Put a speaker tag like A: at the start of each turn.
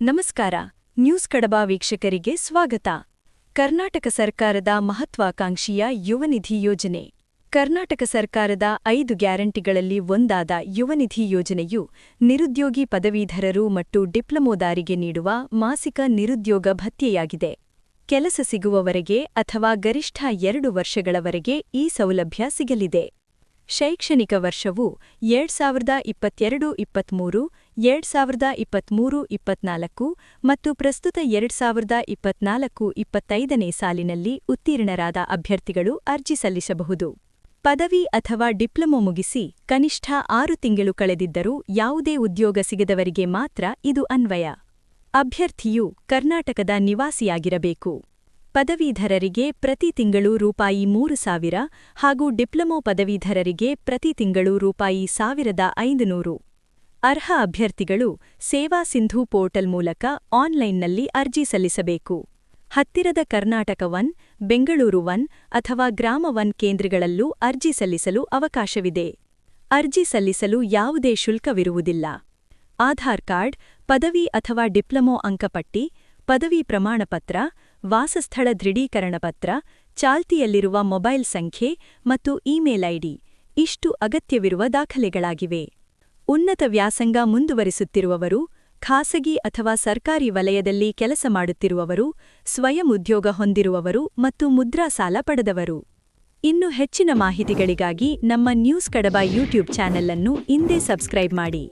A: ನಮಸ್ಕಾರ. ನ್ಯೂಸ್ ಕಡಬ ವೀಕ್ಷಕರಿಗೆ ಸ್ವಾಗತ. ಕರ್ನಾಟಕ ಸರ್ಕಾರದ ಮಹತ್ವಾಕಾಂಕ್ಷಿಯ ಯುವನಿಧಿ ಯೋಜನೆ. ಕರ್ನಾಟಕ ಸರ್ಕಾರದ ಐದು ಗ್ಯಾರಂಟಿಗಳಲ್ಲಿ ಒಂದಾದ ಯುವನಿಧಿ ಯೋಜನೆಯು ನಿರುದ್ಯೋಗಿ ಪದವೀಧರರು ಮತ್ತು ಡಿಪ್ಲೊಮೋದಾರಿಗೆ ನೀಡುವ ಮಾಸಿಕ ನಿರುದ್ಯೋಗ ಭತ್ಯೆಯಾಗಿದೆ. ಕೆಲಸ ಸಿಗುವವರೆಗೆ ಅಥವಾ ಗರಿಷ್ಠ ಎರಡು ವರ್ಷಗಳವರೆಗೆ ಈ ಸೌಲಭ್ಯ ಸಿಗಲಿದೆ. ಶೈಕ್ಷಣಿಕ ವರ್ಷವು ಎರಡ್ ಸಾವಿರದ ಇಪ್ಪತ್ತೆರಡು, ಇಪ್ಪತ್ಮೂರು ಎರಡ್ ಸಾವಿರದ ಇಪ್ಪತ್ಮೂರು, ಇಪ್ಪತ್ನಾಲ್ಕು ಮತ್ತು ಪ್ರಸ್ತುತ ಎರಡ್ ಸಾವಿರದ ಇಪ್ಪತ್ನಾಲ್ಕು, ಇಪ್ಪತ್ತೈದನೇ ಸಾಲಿನಲ್ಲಿ ಉತ್ತೀರ್ಣರಾದ ಅಭ್ಯರ್ಥಿಗಳು ಅರ್ಜಿ ಸಲ್ಲಿಸಬಹುದು. ಪದವಿ ಅಥವಾ ಡಿಪ್ಲೊಮೊ ಮುಗಿಸಿ ಕನಿಷ್ಠ ಆರು ತಿಂಗಳು ಕಳೆದಿದ್ದರೂ ಯಾವುದೇ ಉದ್ಯೋಗ ಸಿಗದವರಿಗೆ ಮಾತ್ರ ಇದು ಅನ್ವಯ. ಅಭ್ಯರ್ಥಿಯು ಕರ್ನಾಟಕದ ನಿವಾಸಿಯಾಗಿರಬೇಕು. ಪದವೀಧರರಿಗೆ ಪ್ರತಿ ತಿಂಗಳು ರೂಪಾಯಿ ಮೂರು ಸಾವಿರ ಹಾಗೂ ಡಿಪ್ಲೊಮೊ ಪದವೀಧರರಿಗೆ ಪ್ರತಿ ತಿಂಗಳು ರೂಪಾಯಿ ಸಾವಿರದ ಐದುನೂರು. ಅರ್ಹ ಅಭ್ಯರ್ಥಿಗಳು ಸೇವಾ ಸಿಂಧು ಪೋರ್ಟಲ್ ಮೂಲಕ ಆನ್ಲೈನ್ನಲ್ಲಿ ಅರ್ಜಿ ಸಲ್ಲಿಸಬೇಕು. ಹತ್ತಿರದ ಕರ್ನಾಟಕ ಒನ್, ಬೆಂಗಳೂರು ಒನ್ ಅಥವಾ ಗ್ರಾಮ ಒನ್ ಕೇಂದ್ರಗಳಲ್ಲೂ ಅರ್ಜಿ ಸಲ್ಲಿಸಲು ಅವಕಾಶವಿದೆ. ಅರ್ಜಿ ಸಲ್ಲಿಸಲು ಯಾವುದೇ ಶುಲ್ಕವಿರುವುದಿಲ್ಲ. ಆಧಾರ್ ಕಾರ್ಡ್, ಪದವಿ ಅಥವಾ ಡಿಪ್ಲೊಮೊ ಅಂಕಪಟ್ಟಿ, ಪದವಿ ಪ್ರಮಾಣಪತ್ರ, ವಾಸಸ್ಥಳ ದೃಢೀಕರಣ ಪತ್ರ, ಚಾಲ್ತಿಯಲ್ಲಿರುವ ಮೊಬೈಲ್ ಸಂಖ್ಯೆ ಮತ್ತು ಇಮೇಲ್ ಐಡಿ ಇಷ್ಟು ಅಗತ್ಯವಿರುವ ದಾಖಲೆಗಳಾಗಿವೆ. ಉನ್ನತ ವ್ಯಾಸಂಗ ಮುಂದುವರಿಸುತ್ತಿರುವವರು, ಖಾಸಗಿ ಅಥವಾ ಸರ್ಕಾರಿ ವಲಯದಲ್ಲಿ ಕೆಲಸ ಮಾಡುತ್ತಿರುವವರು, ಸ್ವಯಂ ಉದ್ಯೋಗ ಹೊಂದಿರುವವರು ಮತ್ತು ಮುದ್ರಾ ಸಾಲ ಪಡೆದವರು. ಇನ್ನು ಹೆಚ್ಚಿನ ಮಾಹಿತಿಗಳಿಗಾಗಿ ನಮ್ಮ ನ್ಯೂಸ್ ಕಡಬ ಯೂಟ್ಯೂಬ್ ಚಾನೆಲ್ ಅನ್ನು ಇಂದೇ ಸಬ್ಸ್ಕ್ರೈಬ್ ಮಾಡಿ.